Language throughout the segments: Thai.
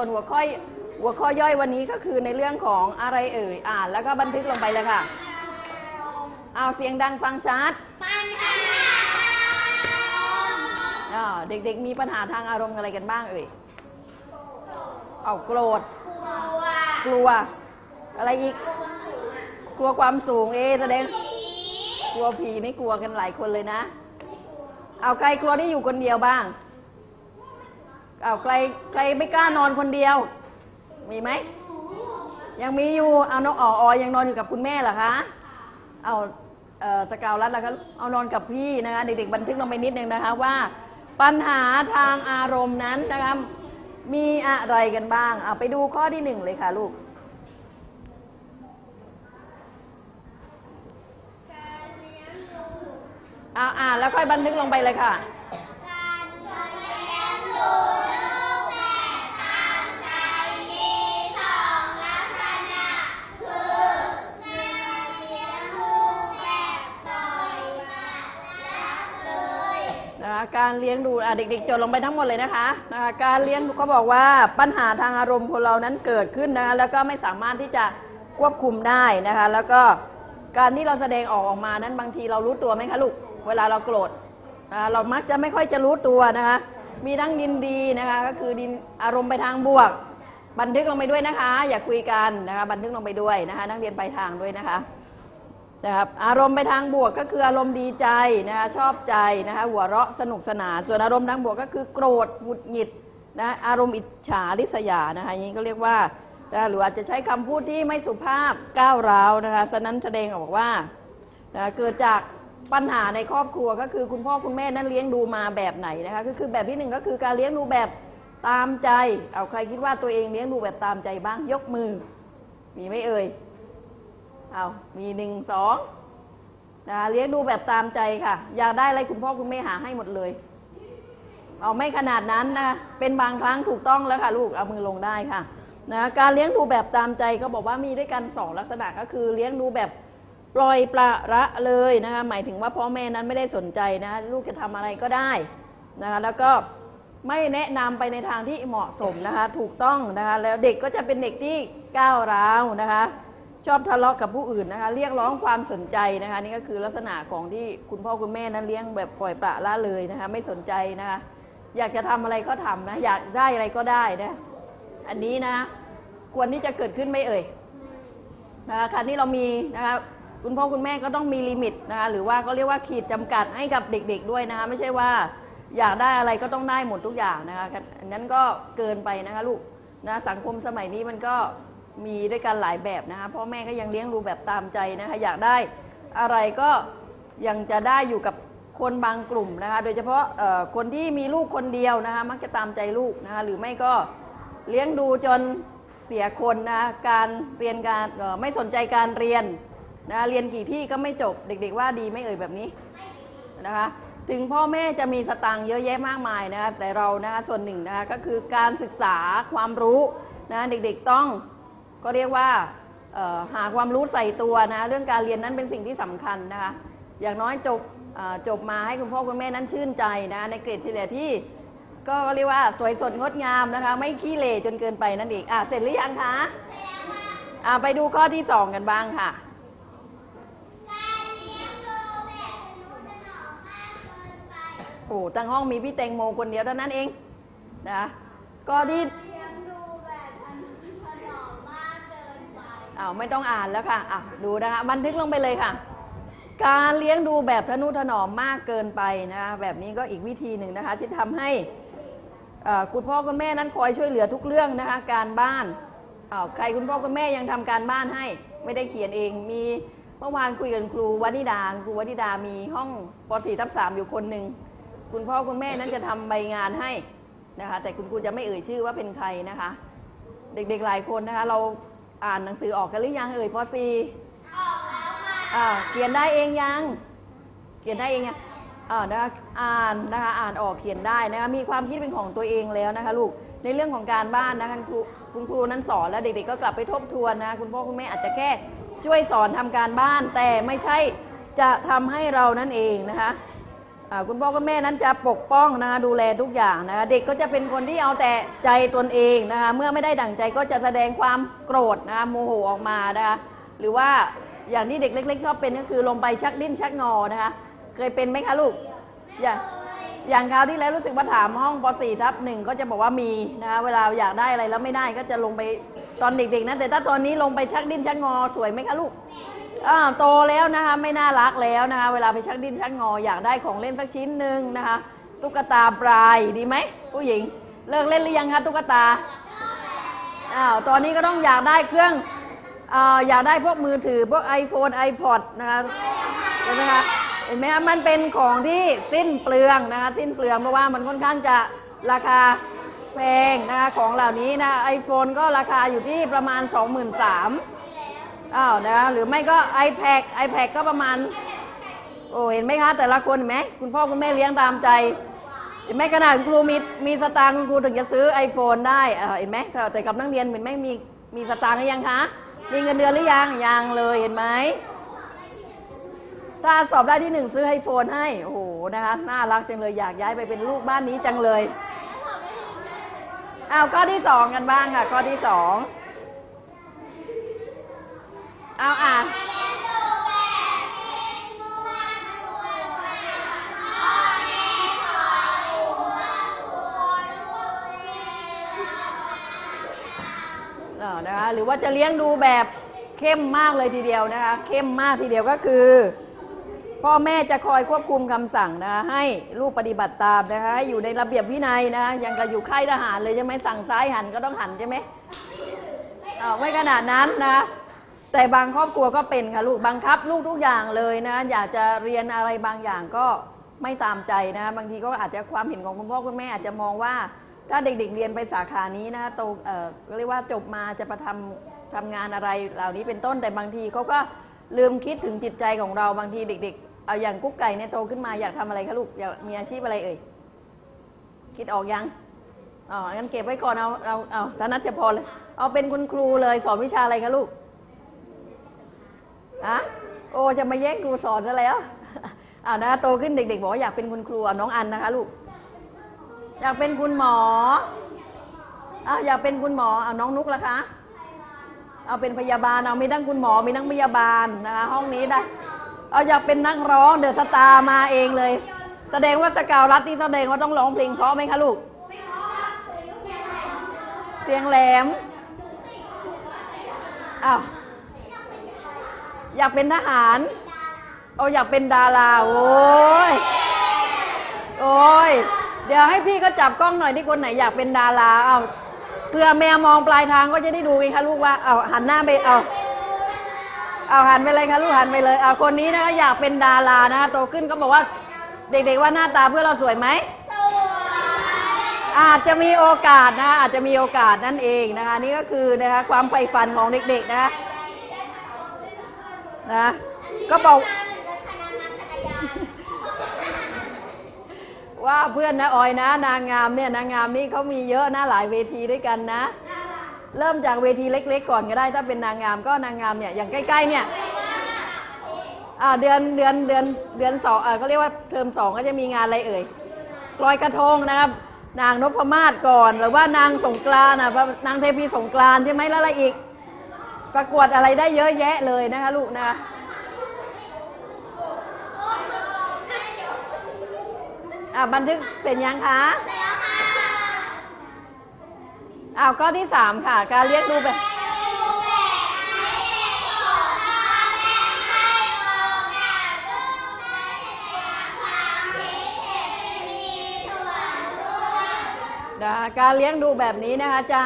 ส่วนหัวข้อหัวข้อย่อยวันนี้ก็คือในเรื่องของอะไรเอ่ยอ่านแล้วก็บันทึกลงไปเลยค่ะ เอาเสียงดังฟังชัดเด็กๆมีปัญหาทางอารมณ์อะไรกันบ้างเอ่ยเอาโกรธ กลัว อะไรอีก กลัวความสูงเอแสดง กลัวผีนี่กลัวกันหลายคนเลยนะ เอาใครกลัวที่อยู่คนเดียวบ้าง เอาใครใครไม่กล้านอนคนเดียว มีไหม ยังมีอยู่ เอาน้องอ๋ออยังนอนอยู่กับคุณแม่เหรอคะ เอาเออสกาวรัดแล้วก็เอานอนกับพี่นะคะเด็กๆบันทึกลงไปนิดนึงนะคะว่า ปัญหาทางอารมณ์นั้นนะคะมีอะไรกันบ้าง เอาไปดูข้อที่หนึ่งเลยค่ะลูกเอาอ่านแล้วค่อยบันทึกลงไปเลยค่ะ นะคะการเลี้ยงดูเด็กๆจดลงไปทั้งหมดเลยนะคะนะคะการเลี้ยงดูก็บอกว่าปัญหาทางอารมณ์คนเรานั้นเกิดขึ้นนะคะแล้วก็ไม่สามารถที่จะควบคุมได้นะคะ แล้วก็การที่เราแสดงออกออกมานั้นบางทีเรารู้ตัวไหมคะลูกเวลาเราโกรธนะคะเรามักจะไม่ค่อยจะรู้ตัวนะคะ มีทั้งดินดีนะคะก็คือดินอารมณ์ไปทางบวก บันทึกลงไปด้วยนะคะ อย่าคุยกันนะคะ บันทึกลงไปด้วยนะคะ นักเรียนไปทางด้วยนะคะ นะครับอารมณ์ไปทางบวกก็คืออารมณ์ดีใจนะคะชอบใจนะคะหัวเราะสนุกสนาน ส่วนอารมณ์ทางบวกก็คือโกรธหงุดหงิดนะอารมณ์อิจฉาริษยานะคะอย่างนี้ก็เรียกว่านะหรืออาจจะใช้คำพูดที่ไม่สุภาพก้าวร้าวนะคะฉะนั้นแสดงออกว่านะเกิดจากปัญหาในครอบครัวก็คือคุณพ่อคุณแม่นั้นเลี้ยงดูมาแบบไหนนะคะก็คือแบบที่หนึ่งก็คือการเลี้ยงดูแบบตามใจ เอาใครคิดว่าตัวเองเลี้ยงดูแบบตามใจบ้างยกมือ มีไหมเอ่ย เอามีหนึ่งสองนะเลี้ยงดูแบบตามใจค่ะ อยากได้อะไรคุณพ่อคุณแม่หาให้หมดเลย เอาไม่ขนาดนั้นนะเป็นบางครั้งถูกต้องแล้วค่ะ ลูกเอามือลงได้ค่ะนะการเลี้ยงดูแบบตามใจก็บอกว่ามีด้วยกันสองลักษณะก็คือเลี้ยงดูแบบปล่อยปละละเลยนะคะหมายถึงว่าพ่อแม่นั้นไม่ได้สนใจนะลูกจะทำอะไรก็ได้นะคะแล้วก็ไม่แนะนำไปในทางที่เหมาะสมนะคะถูกต้องนะคะแล้วเด็กก็จะเป็นเด็กที่ก้าวร้าวนะคะ ชอบทะเลาะกับผู้อื่นนะคะ เรียกร้องความสนใจนะคะ นี่ก็คือลักษณะของที่คุณพ่อคุณแม่นั้นเลี้ยงแบบปล่อยปละละเลยนะคะ ไม่สนใจนะคะ อยากจะทำอะไรก็ทำนะ อยากได้อะไรก็ได้นะอันนี้นะ ควรที่จะเกิดขึ้นไม่เอ่ยนะคะการที่เรามีนะคะคุณพ่อคุณแม่ก็ต้องมีลิมิตนะคะหรือว่าเขาเรียกว่าขีดจำกัดให้กับเด็ก ๆด้วยนะคะ ไม่ใช่ว่าอยากได้อะไรก็ต้องได้หมดทุกอย่างนะคะอันนั้นก็เกินไปนะคะลูกนะสังคมสมัยนี้มันก็ มีด้วยกันหลายแบบนะคะพ่อแม่ก็ยังเลี้ยงดูแบบตามใจนะคะอยากได้อะไรก็ยังจะได้อยู่กับคนบางกลุ่มนะคะโดยเฉพาะคนที่มีลูกคนเดียวนะคะมักจะตามใจลูกนะคะหรือไม่ก็เลี้ยงดูจนเสียคนนะะการเรียนการไม่สนใจการเรียนนะะเรียนกี่ที่ก็ไม่จบเด็ก ๆ ว่าดีไม่เอ่ยแบบนี้นะคะถึงพ่อแม่จะมีสตังค์เยอะแยะมากมายนะคะแต่เรานะคะส่วนหนึ่งนะคะก็คือการศึกษาความรู้นะเด็กๆต้อง ก็เรียกว่าเอ่อหาความรู้ใส่ตัวนะเรื่องการเรียนนั้นเป็นสิ่งที่สำคัญนะคะอย่างน้อยจบเอ่อจบมาให้คุณพ่อคุณแม่นั้นชื่นใจนะในเกรดเฉลี่ยที่ก็เรียกว่าสวยสดงดงามนะคะ ไม่ขี้เหร่จนเกินไปนั่นเองอะเสร็จหรือยังคะอะไปดูข้อที่สองกันบ้างค่ะโอ้ตั้งห้องมีพี่แตงโมคนเดียวเท่านั้นเองนะก็ที่ เลี้ยงดูแบบทนุถนอมมากเกินไป อ้าวไม่ต้องอ่านแล้วค่ะอะดูนะคะบันทึกลงไปเลยค่ะ การเลี้ยงดูแบบทนุถนอมมากเกินไปนะคะแบบนี้ก็อีกวิธีหนึ่งนะคะ ที่ทำให้คุณพ่อคุณแม่นั้นคอยช่วยเหลือทุกเรื่องนะคะ การบ้านอ้าวใครคุณพ่อคุณแม่ยังทำการบ้านให้ไม่ได้เขียนเองมีเมื่อวานคุยกับครูวนิดาครูวนิดามีห้องป .4 ทับ3อยู่คนหนึ่งคุณพ่อคุณแม่นั้นจะทำใบงานให้นะคะแต่คุณครูจะไม่เอ่ยชื่อว่าเป็นใครนะคะ เด็กๆหลายคนนะคะ เรา อ่านหนังสือออกกันหรือยังเอ่ยป .4 ออกแล้วค่ะอ่าเขียนได้เองยังเขียนได้เองยังอ่านะคะอ่านนะคะอ่านออกเขียนได้นะคะมีความคิดเป็นของตัวเองแล้วนะคะลูกในเรื่องของการบ้านนะคะคุณครูคุณครูนั้นสอนแล้วเด็กๆก็กลับไปทบทวนนะคุณพ่อคุณแม่อาจจะแค่ช่วยสอนทำการบ้านแต่ไม่ใช่จะทำให้เรานั่นเองนะคะอ่า คุณพ่อคุณแม่นั้นจะปกป้องนะคะดูแลทุกอย่างนะคะเด็กก็จะเป็นคนที่เอาแต่ใจตนเองนะคะเมื่อไม่ได้ดั่งใจก็จะแสดงความโกรธนะคะโมโหออกมานะคะหรือว่าอย่างที่เด็กเล็ก ๆ ชอบเป็นก็คือลงไปชักดิ้นชักงอนะคะเคยเป็นไหมคะลูกอย่างอย่างคราวที่แล้วรู้สึกว่าถามห้องป .4 ทับหนึ่งก็จะบอกว่ามีนะคะเวลาอยากได้อะไรแล้วไม่ได้ก็จะลงไปตอนเด็กๆนะแต่ถ้าตอนนี้ลงไปชักดิ้นชักงอสวยไหมคะลูก โตแล้วนะคะไม่น่ารักแล้วนะคะเวลาไปชักดิ้นชักงออยากได้ของเล่นสักชิ้นหนึ่งนะคะ ตุ๊กตาปลายดีไหมผู้หญิงเลิกเล่นหรือยังคะตุ๊กตาอ้าวตอนนี้ก็ต้องอยากได้เครื่องออยากได้พวกมือถือพวก iPhone iPod นะคะใช่ไหมคะเห็นไหมคะมันเป็นของที่สิ้นเปลืองนะคะสิ้นเปลืองเพราะว่ามันค่อนข้างจะราคาแพงนะคะของเหล่านี้นะไอโฟนก็ราคาอยู่ที่ประมาณ 23,000 อ้าวนะหรือไม่ก็ iPad iPad ก็ประมาณ โอ้เห็นไหมคะ แต่ละคนเห็นไหมคุณพ่อคุณแม่เลี้ยงตามใจ เห็นไหมขนาดครูมีมีสตางค์ครูถึงจะซื้อ iPhone ได้อ่าเห็นไหมแต่กับนักเรียนเห็นไหมมีมีสตางค์หรือยังคะมีเงินเดือนหรือยังยังเลยเห็นไหมถ้าสอบได้ที่หนึ่งซื้อไอโฟนให้ โอ้โหนะคะน่ารักจังเลยอยากย้ายไปเป็นลูกบ้านนี้จังเลยอ้าวข้อที่สองกันบ้างค่ะ ข้อที่สอง เอาอ่านเอะคะหรือว่าจะเลี้ยงดูแบบเข้มมากเลยทีเดียวนะคะ เข้มมากทีเดียวก็คือ พ่อแม่จะคอยควบคุมคำสั่งนะคะให้ลูกปฏิบัติตามนะคะอยู่ในระเบียบวินัยนะคะยังกับอยู่ค่ายทหารเลยใช่ไหมสั่งซ้ายหันก็ต้องหันใช่ไหมอ่อไม่ขนาดนั้นนะ แต่บางครอบครัวก็เป็นค่ะลูกบังคับ ลูกทุกอย่างเลยนะ อยากจะเรียนอะไรบางอย่างก็ไม่ตามใจนะ บางทีก็อาจจะความเห็นของคุณพ่อคุณแม่อาจจะมองว่า ถ้าเด็กๆเรียนไปสาขานี้นะโตเออเรียกว่าจบมาจะปทำทำงานอะไรเหล่านี้เป็นต้นแต่บางทีเขาก็ลืมคิดถึงจิตใจของเราบางทีเด็ก ๆ เอาอย่างกุ๊กไก่เนี่ยโตขึ้นมาอยากทำอะไรคะลูกอยากมีอาชีพอะไรเอ่ยคิดออกยังอ๋องั้นเก็บไว้ก่อนเอาเอาเอาธนัชพรเลยเอาเป็นคุณครูเลยสอนวิชาอะไรคะลูก อะโอ้จะมาแย่งครูสอนซะแล้วอ่านะโตขึ้นเด็ก ๆ บอกว่าอยากเป็นคุณครูอะน้องอันนะคะลูกอยากเป็นคุณหมออ้าวอยากเป็นคุณหมอเอาน้องนุกละคะ เอาเป็นพยาบาลเอามีทั้งคุณหมอมีทั้งพยาบาลนะคะห้องนี้ได้เอาอยากเป็นนักร้องเดอะสตาร์มาเองเลย แสดงว่าสกาวรัตนี่แสดงว่าต้องร้องเพลงเพราะไหมคะลูกเสียงแหลมอ้าว อยากเป็นทหารเอาอยากเป็นดาราโอ้ยโอ้ยเดี๋ยวให้พี่ก็จับกล้องหน่อยที่คนไหนอยากเป็นดาราเอาเพื่อแมวมองปลายทางก็จะได้ดูไงคะลูกว่าเอาหันหน้าไปเอาเอาหันไปเลยค่ะลูกหันไปเลยเอาคนนี้นะคะอยากเป็นดารานะคะโตขึ้นก็บอกว่าเด็กๆว่าหน้าตาเพื่อนเราสวยไหมสวยอาจจะมีโอกาสนะคะอาจจะมีโอกาสนั่นเองนะคะนี่ก็คือนะคะความใฝ่ฝันของเด็กๆนะคะ นะ ก็บอกว่าเพื่อนนะออยนะ นางงามเนี่ยนางงามนี่เขามีเยอะนะหลายเวทีด้วยกันนะ เริ่มจากเวทีเล็ก ๆ ก่อนก็ได้ ถ้าเป็นนางงามก็นางงามเนี่ยอย่างใกล้ๆเนี่ยเดือนเดือนเดือนเดือนสองเขาเรียกว่าเทอมสองก็จะมีงานอะไรเอ่ยลอยกระทงนะครับ นางนพมาศก่อนหรือว่านางสงกรานต์นะนางเทพีสงกรานต์ใช่ไหมแล้วอะไรอีก ประกวดอะไรได้เยอะแยะเลยนะคะลูกนะคะอ่าบันทึกเสร็จยังคะอ้าวข้อที่สามค่ะ การเรียกดูแบบนะคะการเลี้ยงดูแบบนี้นะคะจะ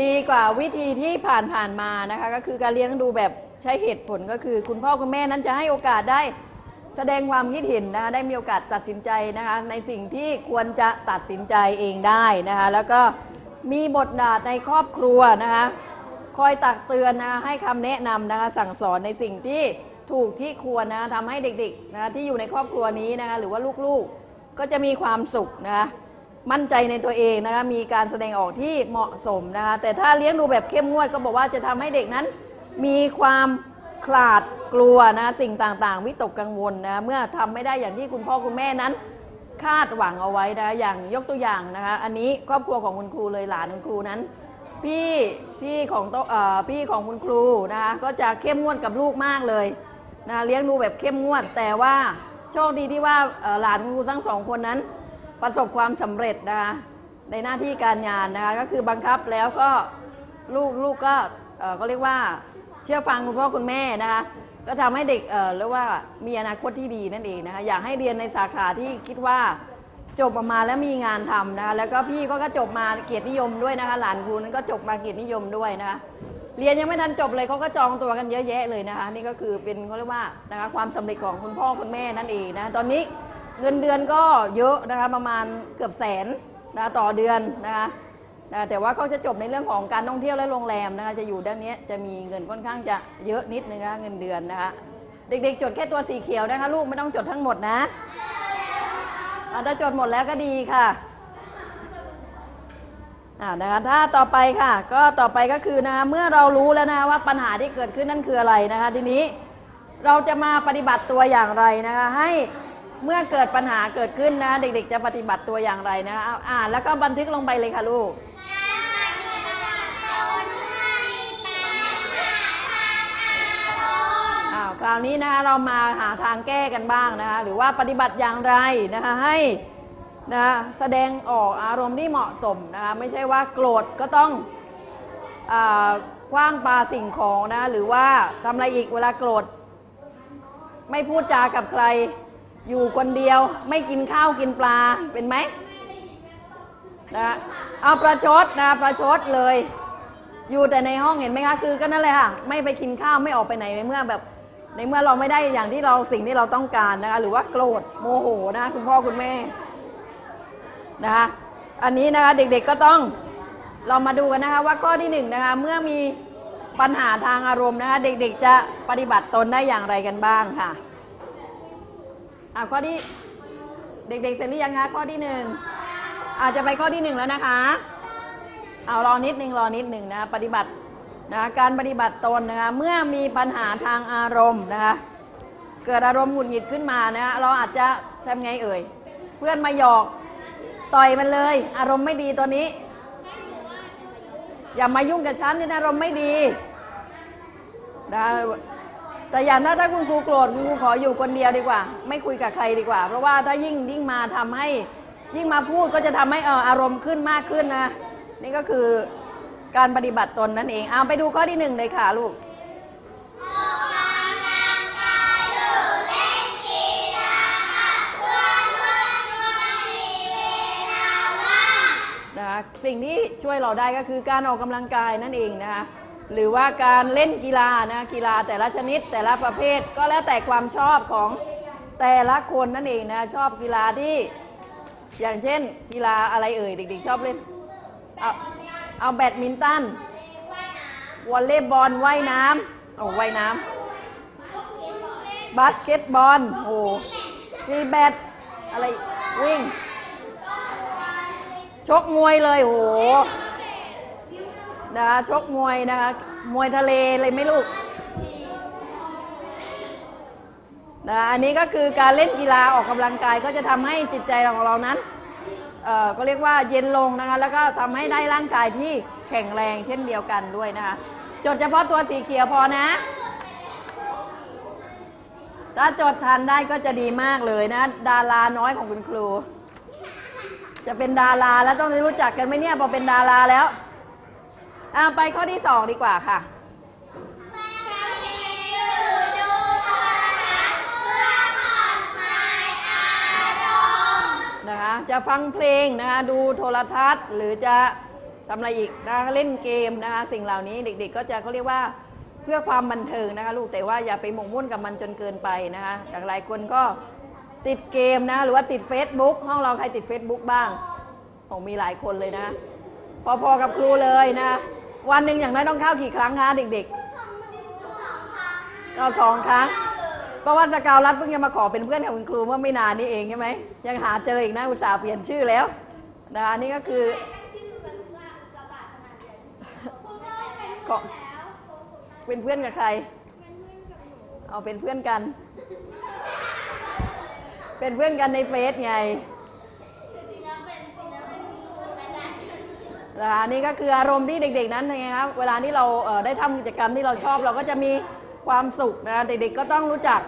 ดีกว่าวิธีที่ผ่านผ่านๆมานะคะก็คือการเลี้ยงดูแบบใช้เหตุผลก็คือ คุณพ่อคุณแม่นั้นจะให้โอกาสได้ แสดงความคิดเห็นนะคะได้มีโอกาสตัดสินใจนะคะในสิ่งที่ควรจะตัดสินใจเองได้นะคะแล้วก็มีบทบาทในครอบครัวนะคะคอยตักเตือนนะคะให้คำแนะนำนะคะสั่งสอนในสิ่งที่ถูกที่ควรนะคะทำให้เด็กๆนะคะที่อยู่ในครอบครัวนี้นะคะหรือว่าลูกๆก็จะมีความสุขนะคะ มั่นใจในตัวเองนะคะมีการแสดงออกที่เหมาะสมนะคะแต่ถ้าเลี้ยงดูแบบเข้มงวดก็บอกว่าจะทำให้เด็กนั้น มีความคขลาดกลัวนะสิ่งต่างๆ วิตกกังวลนะเมื่อทำไม่ได้อย่างที่คุณพ่อคุณแม่นั้น คาดหวังเอาไว้นะอย่างยกตัวอย่างนะคะอันนี้ครอบครัวของคุณครูเลยหลานคุณครูนั้น พี่พี่ของโตเอ่อพี่ของคุณครูนะคะก็จะเข้มงวดกับลูกมากเลยนะเลี้ยงดูแบบเข้มงวดแต่ว่าโชคดีที่ว่าหลานคุณครูทั้งสองคนนั้น ประสบความสำเร็จนะคะในหน้าที่การงานนะคะก็คือบังคับแล้วก็ลูกลูกก็เอ่อก็เรียกว่าเชื่อฟังคุณพ่อคุณแม่นะคะก็ทำให้เด็กเอ่อเรียกว่ามีอนาคตที่ดีนั่นเองนะคะอยากให้เรียนในสาขาที่คิดว่าจบออกมาแล้วมีงานทำนะคะแล้วก็พี่ก็จบมาเกียรตินิยมด้วยนะคะ หลานครูนั้นก็จบมาเกียรตินิยมด้วยนะคะเรียนยังไม่ทันจบเลยเขาก็จองตัวกันเยอะแยะเลยนะคะ นี่ก็คือเป็นเขาเรียกว่านะคะความสำเร็จของคุณพ่อคุณแม่นั่นเองนะตอนนี้ เงินเดือนก็เยอะนะคะประมาณเกือบแสนนะต่อเดือนนะคะนะแต่ว่าเขาจะจบในเรื่องของการท่องเที่ยวและโรงแรมนะคะจะอยู่ด้านนี้จะมีเงินค่อนข้างจะเยอะนิดนึงนะคะเงินเดือนนะคะเด็กๆ จดแค่ตัวสีเขียวนะคะลูกไม่ต้องจดทั้งหมดนะอาถ้าจดหมดแล้วก็ดีค่ะอ่านะคะถ้าต่อไปค่ะ ก็ต่อไปก็คือนะคะเมื่อเรารู้แล้วนะะว่าปัญหาที่เกิดขึ้นนั่นคืออะไรนะคะทีนี้เราจะมาปฏิบัติตัวอย่างไรนะคะให้ เมื่อเกิดปัญหาเกิดขึ้นนะ เด็กๆ จะปฏิบัติตัวอย่างไรนะคะเอาอ่านแล้วก็บันทึกลงไปเลยค่ะลูกอ้าวคราวนี้นะคะเรามาหาทางแก้กันบ้างนะคะหรือว่าปฏิบัติอย่างไรนะคะให้นะแสดงออกอารมณ์ที่เหมาะสมนะคะไม่ใช่ว่าโกรธก็ต้องอาคว้างปาสิ่งของนะหรือว่าทำอะไรอีกเวลาโกรธ ไม่พูดจากับใคร อยู่คนเดียวไม่กินข้าวกินปลาเป็นไหมนะเอาประชดนะประชดเลย อยู่แต่ในห้องเห็นไหมคะคือก็นั่นแหละค่ะไม่ไปกินข้าวไม่ออกไปไหนในเมื่อแบบ ในเมื่อเราไม่ได้อย่างที่เราสิ่งที่เราต้องการนะคะหรือว่าโกรธโมโหนะคะคุณพ่อคุณแม่นะคะอันนี้นะคะเด็กๆก็ต้องเรามาดูกันนะคะว่าข้อที่หนึ่งนะคะเมื่อมีปัญหาทางอารมณ์นะคะเด็กๆจะปฏิบัติตนได้อย่างไรกันบ้างค่ะ อ่าข้อที่เด็กๆเสร็จหรือยังคะข้อที่หนึ่งอาจจะไปข้อที่หนึ่งแล้วนะคะ เอารอนิดหนึ่งรอนิดหนึ่งนะปฏิบัตินะการปฏิบัติตนนะคะเมื่อมีปัญหาทางอารมณ์นะคะเกิดอารมณ์หงุดหงิดขึ้นมานะเราอาจจะทำไงเอ่ย เพื่อนมาหยอกต่อยมันเลย อารมณ์ไม่ดีตัวนี้ อย่ามายุ่งกับฉันนี่อารมณ์ไม่ดีนะ แต่อย่างถ้าถ้าคุณครูโกรธคุณครูขออยู่คนเดียวดีกว่า ไม่คุยกับใครดีกว่า เพราะว่าถ้ายิ่งยิ่งมาทำให้ยิ่งมาพูดก็จะทำให้เอออารมณ์ขึ้นมากขึ้นนะ นี่ก็คือการปฏิบัติตนนั่นเองเอาไปดูข้อที่หนึ่งเลยค่ะลูกนะคะสิ่งที่ช่วยเราได้ก็คือการออกกำลังกายนั่นเองนะคะ หรือว่าการเล่นกีฬานะกีฬาแต่ละชนิดแต่ละประเภทก็แล้วแต่ความชอบของแต่ละคนนั่นเองนะชอบกีฬาที่ อย่างเช่น กีฬาอะไรเอ่ยเด็กๆชอบเล่นเอาเอาแบดมินตันวอลเลย์บอลว่ายน้ำเอาว่ายน้ำบาสเกตบอลโอ้ตีแบดอะไรวิ่ง ชกมวยเลยโห นะคะชกมวยนะคะมวยทะเลเลยไม่ลูกนะอันนี้ก็คือการเล่นกีฬาออกกำลังกายก็จะทำให้จิตใจของเรานั้นเอ่อก็เรียกว่าเย็นลงนะคะแล้วก็ทำให้ได้ร่างกายที่แข็งแรงเช่นเดียวกันด้วยนะคะจดเฉพาะตัวสีเขียวพอนะ ถ้าจดทันได้ก็จะดีมากเลยนะ ดาราน้อยของคุณครู จะเป็นดาราแล้วต้องรู้จักกันไหมเนี่ยพอเป็นดาราแล้ว อ่าไปข้อที่สองดีกว่าค่ะนะคะจะฟังเพลงนะคะดูโทรทัศน์ หรือจะทำอะไรอีกนะคะเล่นเกมนะคะสิ่งเหล่านี้เด็ก ๆ ก็จะเขาเรียกว่าเพื่อความบันเทิงนะคะลูกแต่ว่าอย่าไปหมกมุ่นกับมันจนเกินไปนะคะแต่หลายคนก็ติดเกมนะหรือว่าติด Facebook ห้องเราใครติด Facebook บ้างโอ้มีหลายคนเลยนะ พอๆกับครูเลยนะ วันหนึ่งอย่างน้อยต้องเข้ากี่ครั้งคะเด็กๆก็สองครั้ง เพราะว่าสกาวรัฐเพิ่งจะมาขอเป็นเพื่อนกับคุณครูเมื่อไม่นานนี้เองใช่ไหมยังหาเจออีกนะอุตส่าห์เปลี่ยนชื่อแล้วนะคะอันนี่ก็คือก็เป็นเพื่อนกับใครเอาเป็นเพื่อนกัน เป็นเพื่อนกันในเฟซไง นะคะนี่ก็คืออารมณ์ที่เด็ก ๆ นั้นไงครับเวลาที่เราได้ทำกิจกรรมที่เราชอบเราก็จะมีความสุขนะเด็กๆก็ต้องรู้จัก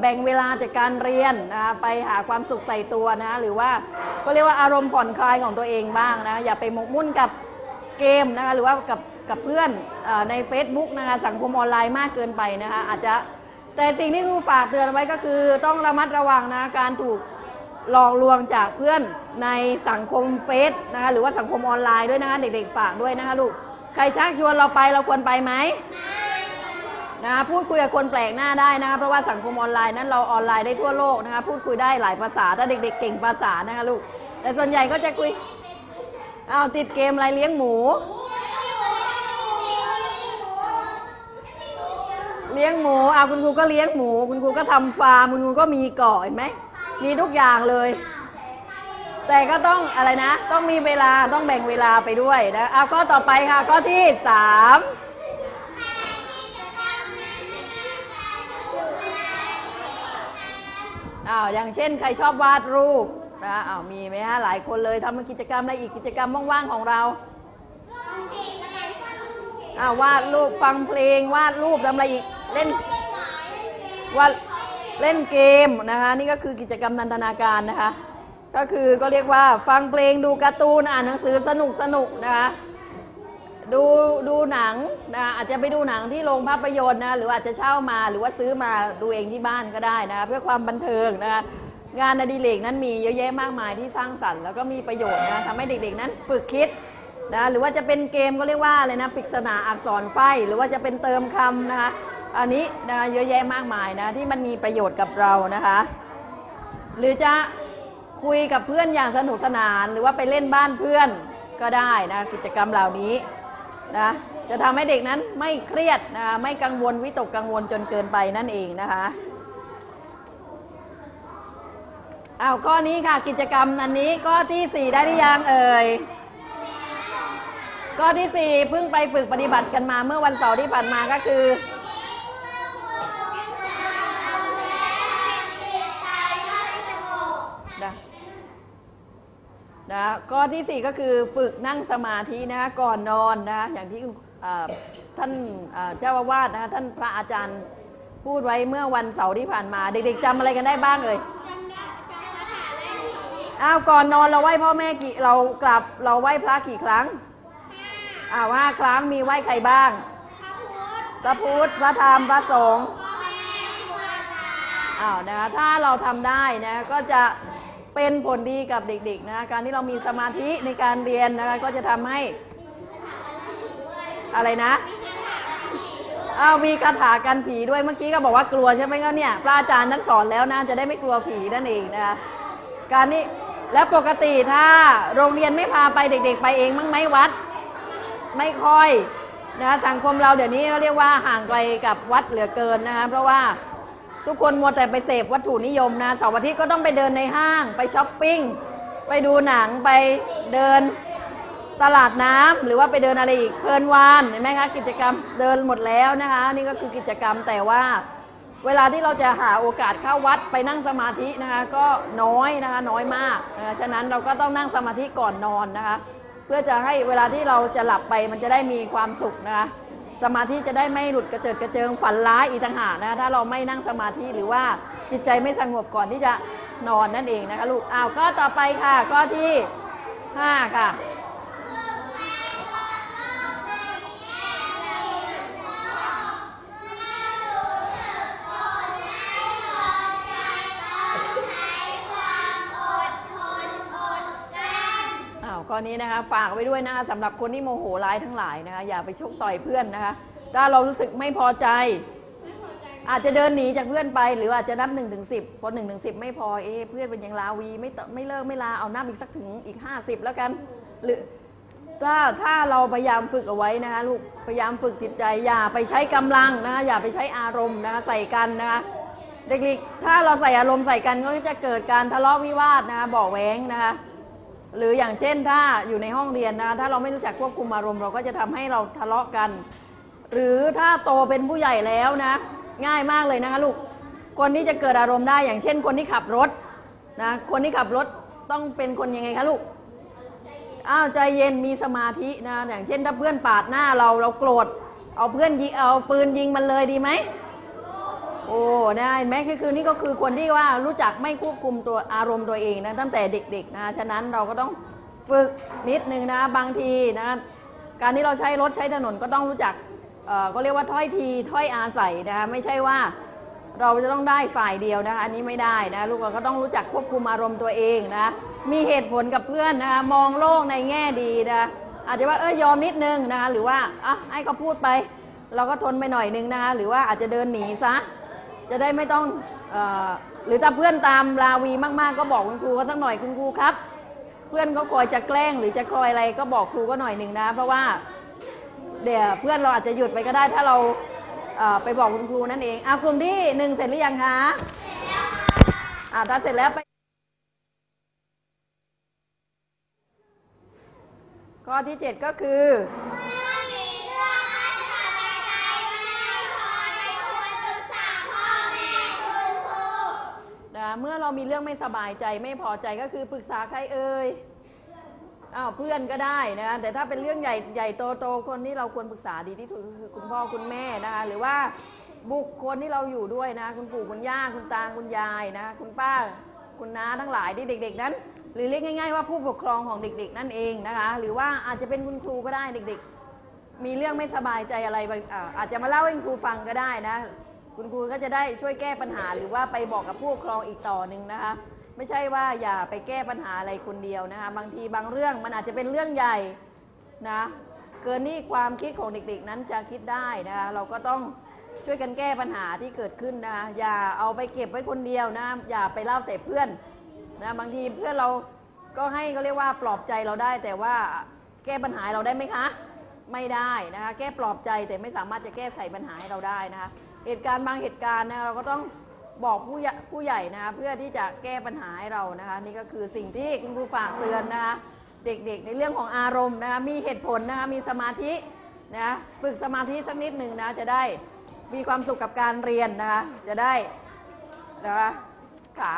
แบ่งเวลาจากการเรียนนะไปหาความสุขใส่ตัวนะหรือว่าก็เรียกว่าอารมณ์ผ่อนคลายของตัวเองบ้างนะอย่าไปหมกมุ่นกับเกมนะคะหรือว่ากับกับเพื่อนอใน Facebook นะคะสังคมออนไลน์มากเกินไปนะคะอาจจะแต่สิ่งที่ครูฝากเตือนไว้ก็คือต้องระมัดระวังนะการถูก หลอกลวงจากเพื่อนในสังคมเฟซนะคะหรือว่าสังคมออนไลน์ด้วยนะคะเด็กๆฝากด้วยนะคะลูกใครชักชวนเราไปเราควรไปไหมนะคะพูดคุยกับคนแปลกหน้าได้นะคะเพราะว่าสังคมออนไลน์นั้นเราออนไลน์ได้ทั่วโลกนะคะพูดคุยได้หลายภาษาถ้าเด็ก ๆ เก่งภาษานะคะลูกแต่ส่วนใหญ่ก็จะคุยอ้าวติดเกมอะไรเลี้ยงหมู เลี้ยงหมูอะคุณครูก็เลี้ยงหมู คุณครูก็ทำฟาร์มคุณครูก็มีก่อเห็นไหม มีทุกอย่างเลย แต่ก็ต้องอะไรนะ ต้องมีเวลาต้องแบ่งเวลาไปด้วยนะเอาก็ต่อไปค่ะก็ที่สามอ้าวอย่างเช่นใครชอบวาดรูปนะอ้าวมีไหมฮะหลายคนเลยทำกิจกรรมอะไรอีกกิจกรรมว่างๆของเราอ้าววาดรูปฟังเพลงวาดรูปทำอะไรอีกเล่นว่า เล่นเกมนะคะ นี่ก็คือกิจกรรมนันทนาการนะคะ ก็คือก็เรียกว่าฟังเพลงดูการ์ตูนอ่านหนังสือสนุกสนุกนะคะดูดูหนังนะอาจจะไปดูหนังที่โรงภาพยนตร์นะหรืออาจจะเช่ามาหรือว่าซื้อมาดูเองที่บ้านก็ได้นะคะเพื่อความบันเทิงนะคะงานอดิเรกนั้นมีเยอะแยะมากมายที่สร้างสรรค์แล้วก็มีประโยชน์นะทำให้เด็กๆนั้นฝึกคิดนะหรือว่าจะเป็นเกมก็เรียกว่าอะไรนะปริศนาอักษรไฟหรือว่าจะเป็นเติมคำนะคะ อันนี้นะเยอะแยะมากมายนะที่มันมีประโยชน์กับเรานะคะ หรือจะคุยกับเพื่อนอย่างสนุกสนาน หรือว่าไปเล่นบ้านเพื่อนก็ได้นะกิจกรรมเหล่านี้นะจะทำให้เด็กนั้นไม่เครียดนะคะไม่กังวลวิตกกังวลจนเกินไปนั่นเองนะคะอ้าวข้อนี้ค่ะกิจกรรมอันนี้ข้อที่สี่ได้หรือยังเอ่ยข้อที่สี่เพิ่งไปฝึกปฏิบัติกันมาเมื่อวันเสาร์ที่ผ่านมาก็คือ นะนะ ข้อที่ 4 ก็คือฝึกนั่งสมาธินะคะก่อนนอนนะคะอย่างที่เอ่อท่านเอ่อเจ้าอาวาสนะคะท่านพระอาจารย์พูดไว้เมื่อวันเสาร์ที่ผ่านมา เด็กๆจำอะไรกันได้บ้างเอ่ยอ้าวก่อนนอนเราไหว้พ่อแม่กี่เรากลับเราไหว้พระกี่ครั้งอ้าวห้าครั้งมีไหว้ใครบ้างพระพุทธพระธรรมพระสงฆ์อ้าวนะคะถ้าเราทำได้นะก็จะ เป็นผลดีกับเด็กๆนะการที่เรามีสมาธิในการเรียนนะคะก็จะทำให้อะไรนะอ้าวมีคาถากันผีด้วยเมื่อกี้ก็บอกว่ากลัวใช่ไหมก็เนี่ยพระอาจารย์นั้นสอนแล้วนะจะได้ไม่กลัวผีนั่นเองนะคะการนี้และปกติถ้าโรงเรียนไม่พาไปเด็ก ๆ ไปเองมั้งไหมวัด ไม่ค่อยนะคะสังคมเราเดี๋ยวนี้เราเรียกว่าห่างไกลกับวัดเหลือเกินนะคะเพราะว่า ทุกคนมัวแต่ไปเสพวัตถุนิยมนะเสาร์อาทิตย์ก็ต้องไปเดินในห้าง ไปช้อปปิ้ง ไปดูหนังไปเดินตลาดน้ำหรือว่าไปเดินอะไรอีกเพลินวานเห็นไหมคะกิจกรรมเดินหมดแล้วนะคะ นี่ก็คือกิจกรรมแต่ว่า เวลาที่เราจะหาโอกาสเข้าวัดไปนั่งสมาธินะคะ ก็น้อยนะคะน้อยมากนะะฉะนั้นเราก็ต้องนั่งสมาธิก่อนนอนนะคะ เพื่อจะให้เวลาที่เราจะหลับไปมันจะได้มีความสุขนะคะ สมาธิจะได้ไม่หลุดกระเจิดกระเจิงฝันร้ายอีกต่างหากนะคะถ้าเราไม่นั่งสมาธิหรือว่าจิตใจไม่สงบก่อนที่จะนอนนั่นเองนะคะลูกอ้าวก็ต่อไปค่ะก็ที่ 5 ค่ะ อ้าวข้อนี้นะคะฝากไว้ด้วยนะคะสำหรับคนที่โมโหร้ายทั้งหลายนะคะอย่าไปชกต่อยเพื่อนนะคะถ้าเรารู้สึกไม่พอใจ อาจจะเดินหนีจากเพื่อนไป หรืออาจจะนับ1นึงถึงสิพอ1นถึงสิไม่พอเอเพื่อนเป็นย่างลาวีไม่ตไม่เลิกไม่ลาเอานับอีกสักถึงอีก 50 แล้วกัน หรือถ้าถ้าเราพยายามฝึกเอาไว้นะคะลูกพยายามฝึกจิตใจ อย่าไปใช้กำลังนะคะอย่าไปใช้อารมณ์นะคะใส่กันนะคะเด็กๆถ้าเราใส่อารมณ์ใส่กันก็จะเกิดการทะเลาะวิวาทนะคะเบอกแว้งนะคะ หรืออย่างเช่นถ้าอยู่ในห้องเรียนนะคะถ้าเราไม่รู้จักควบคุมอารมณ์เราก็จะทำให้เราทะเลาะกัน หรือถ้าโตเป็นผู้ใหญ่แล้วนะ ง่ายมากเลยนะคะลูกคนที่จะเกิดอารมณ์ได้อย่างเช่น คนที่ขับรถนะคนที่ขับรถต้องเป็นคนยังไงคะลูกอ้าวใจเย็นมีสมาธินะอย่างเช่นถ้าเพื่อนปาดหน้าเราเราโกรธเอาเพื่อนเอาปืนยิงมันเลยดีไหม อ้นะเห็นไหมคือคือนี่ก็คือคนที่ว่ารู้จักไม่ควบคุมตัวอารมณ์ตัวเองนะตั้งแต่เด็กๆนะฉะนั้นเราก็ต้องฝึกนิดนึงนะบางทีนะการที่เราใช้รถใช้ถนนก็ต้องรู้จักเอ่อก็เรียกว่าถ้อยทีถ้อยอาศัยนะคะไม่ใช่ว่าเราจะต้องได้ฝ่ายเดียวนะคะอันนี้ไม่ได้นะลูกเราก็ต้องรู้จักควบคุมอารมณ์ตัวเองนะมีเหตุผลกับเพื่อนนะคะมองโลกในแง่ดีนะอาจจะว่าเออยอมนิดนึงนะคะหรือว่าอะให้เขาพูดไป เราก็ทนไปหน่อยนึงนะคะหรือว่าอาจจะเดินหนีซะ จะได้ไม่ต้องอหรือถ้าเพื่อนตามราวีมากๆ ก็บอกคุณครูก็สักหน่อยคุณครูครับ เพื่อนก็คอยจะแกล้งหรือจะคอยอะไรก็บอกครูก็หน่อยหนึ่งนะ เพราะว่าเดี๋ยวเพื่อนเราอาจจะหยุดไปก็ได้ถ้าเราไปบอกคุณครูนั่นเองเอะกลุ่มที่หนึ่งเสร็จหรือยังคะอ่าถ้าเสร็จแล้วไปข้อที่เจ็ดก็คือ เมื่อเรามีเรื่องไม่สบายใจไม่พอใจก็คือปรึกษาใครเอ่ยอ้าวเพื่อนก็ได้นะแต่ถ้าเป็นเรื่องใหญ่ใหญ่โตโตคนที่เราควรปรึกษาดีที่สุดก็คือคุณพ่อคุณแม่นะคะหรือว่าบุคคลที่เราอยู่ด้วยนะ คุณปู่คุณย่าคุณตาคุณยายนะคุณป้าคุณน้าทั้งหลายที่เด็ก ๆ นั้น หรือเรียกง่าย ๆ ว่าผู้ปกครองของเด็ก ๆ นั่นเองนะคะหรือว่าอาจจะเป็นคุณครูก็ได้เด็ก ๆ มีเรื่องไม่สบายใจอะไรอาอาจจะมาเล่าให้คุณครูฟังก็ได้นะ คุณครูก็จะได้ช่วยแก้ปัญหาหรือว่าไปบอกกับผู้ปกครองอีกต่อหนึ่งนะคะ ไม่ใช่ว่าอย่าไปแก้ปัญหาอะไรคนเดียวนะคะ บางทีบางเรื่องมันอาจจะเป็นเรื่องใหญ่นะเกินนี่ความคิดของเด็กๆ นั้นจะคิดได้นะคะเราก็ต้องช่วยกันแก้ปัญหาที่เกิดขึ้นนะคะอย่าเอาไปเก็บไว้คนเดียวนะอย่าไปเล่าแต่เพื่อนนะบางทีเพื่อนเราก็ให้เขาเรียกว่าปลอบใจเราได้ แต่ว่าแก้ปัญหาเราได้ไหมคะ ไม่ได้นะคะ แก้ปลอบใจแต่ไม่สามารถจะแก้ไขปัญหาให้เราได้นะคะ เหตุการณ์บางเหตุการณ์นะเราก็ต้องบอกผู้ผู้ใหญ่นะคะเพื่อที่จะแก้ปัญหาให้เรานะคะนี่ก็คือสิ่งที่คุณครูฝากเตือนนะคะเด็กๆ ในเรื่องของอารมณ์นะคะมีเหตุผลนะคะมีสมาธินะฝึกสมาธิสักนิดหนึ่งนะจะได้มีความสุขกับการเรียนนะคะจะได้นะคะขา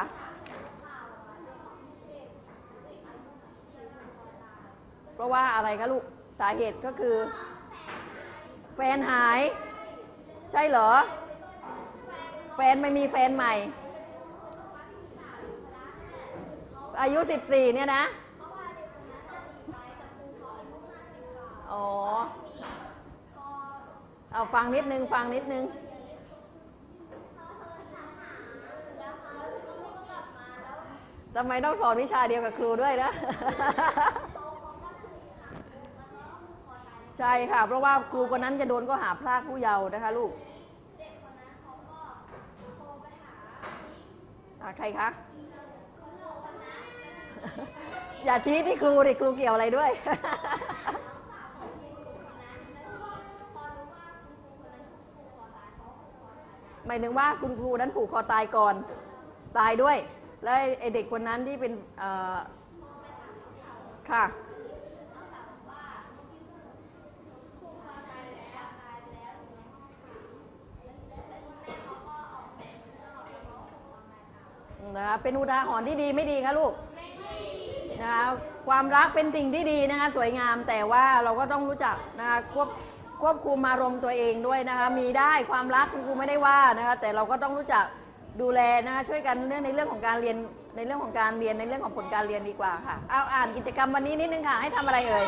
เพราะว่าอะไรคะลูกสาเหตุก็คือแฟนหาย ใช่เหรอ แฟนไม่มีแฟนใหม่ อายุ 14 เนี่ยนะอ๋อเอาฟังนิดนึง ฟังนิดนึงทำไมต้องสอนวิชาเดียวกับครูด้วยนะ ใช่ค่ะ เพราะว่าครูคนนั้นจะโดนก็หาพรากผู้เยาว์นะคะลูกอะใครคะอย่าชี้ที่ครูดิครูเกี่ยวอะไรด้วยหมายถึงว่าคุณครูนั้นผูกคอตายก่อน ตายด้วย แล้วไอเด็กคนนั้นที่เป็นเอ่อค่ะ นะคะเป็นอุทาหรณ์ที่ดีไม่ดีคะลูกนะคะความรักเป็นสิ่งที่ดีนะคะสวยงามแต่ว่าเราก็ต้องรู้จักนะคะควบควบคุมอารมณ์ตัวเองด้วยนะคะมีได้ความรักคุณครูไม่ได้ว่านะคะแต่เราก็ต้องรู้จักดูแลนะคะช่วยกันเรื่องในเรื่องของการเรียนในเรื่องของการเรียนในเรื่องของผลการเรียนดีกว่าค่ะเอาอ่านกิจกรรมวันนี้นิดนึงค่ะให้ทำอะไรเอ่ย